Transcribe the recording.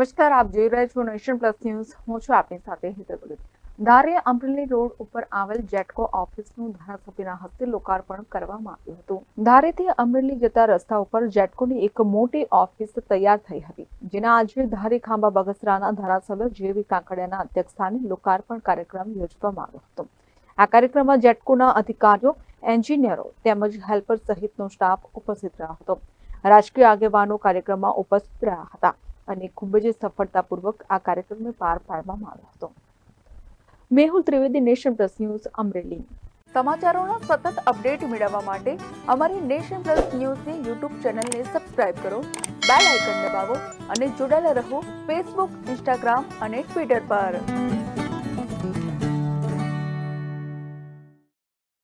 નમસ્કાર, આપ જોઈ રહ્યા છો નેશન પ્લસ ન્યૂઝ. હું છું આપની સાથે હેતર ધારે અમરેલી રોડ ઉપર આવેલ જેટકો ઓફિસનું ધારાસભ્યના હસ્તે લોકાર્પણ કરવામાં આવ્યું હતું. ધારેથી અમરેલી જતા રસ્તા ઉપર જેટકોની એક મોટી ઓફિસ તૈયાર થઈ હતી, જેના આજે ધારે ખાંભા બગસરાના ધારાસભ્ય જેવી કાંકડિયાના અધ્યક્ષસ્થાને લોકાર્પણ કાર્યક્રમ યોજવામાં આવ્યો હતો. આ કાર્યક્રમમાં જેટકોના અધિકારીઓ, એન્જિનિયરો તેમજ હેલ્પર સહિતનો સ્ટાફ ઉપસ્થિત રહ્યો હતો. રાજકીય આગેવાનો કાર્યક્રમમાં ઉપસ્થિત રહ્યા હતા. અને ખૂબ જ સફળતાપૂર્વક આ કાર્યક્રમને પાર પાડવામાં આવ્યો હતો. Mehul Trivedi nation plus news, Amreli. સમાચારોના સતત અપડેટ મેળવવા માટે અમારી નેશન પ્લસ ન્યૂઝની યુટ્યુબ ચેનલને સબસ્ક્રાઇબ કરો, બેલ આઇકન દબાવો અને જોડાયેલા રહો ફેસબુક, ઇન્સ્ટાગ્રામ અને ટ્વિટર પર.